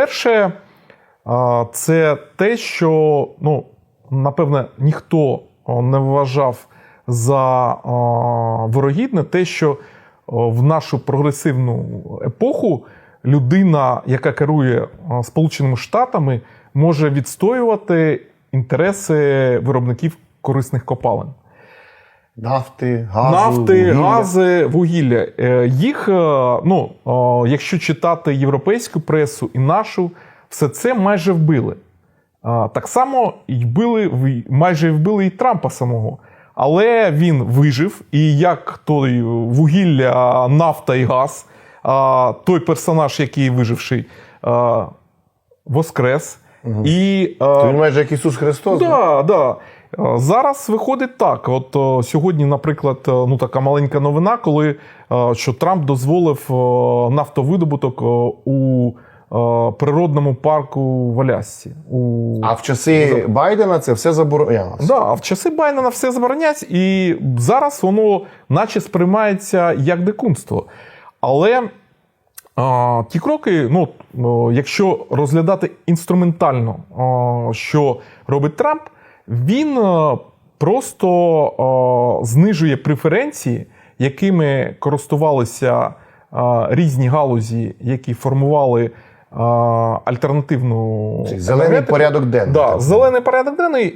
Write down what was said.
Перше, це те, що ну, напевне ніхто не вважав за вирогідне, те, що в нашу прогресивну епоху людина, яка керує Сполученими Штатами, може відстоювати інтереси виробників корисних копалин. Нафти, газу, Нафти, вугілля. гази, вугілля. Е, Їх, е, ну, е, якщо читати європейську пресу і нашу, все це майже вбили. Так само і вбили, майже вбили і Трампа самого. Але він вижив, і як той вугілля, нафта і газ, той персонаж, який виживший, а, воскрес. І, е, він майже як Ісус Христос. Да, да. Е, Зараз виходить так. От е, сьогодні, наприклад, ну така маленька новина, коли що Трамп дозволив нафтовидобуток у природному парку в Алясці. У... А в часи Байдена це все заборонялося. Да, а в часи Байдена все заборонять, і зараз воно наче сприймається як дикунство. Але а, ті кроки, ну, якщо розглядати інструментально, що робить Трамп, він просто знижує преференції, якими користувалися різні галузі, які формували альтернативну Зелений енергетику. порядок денний. Да, так. зелений порядок денний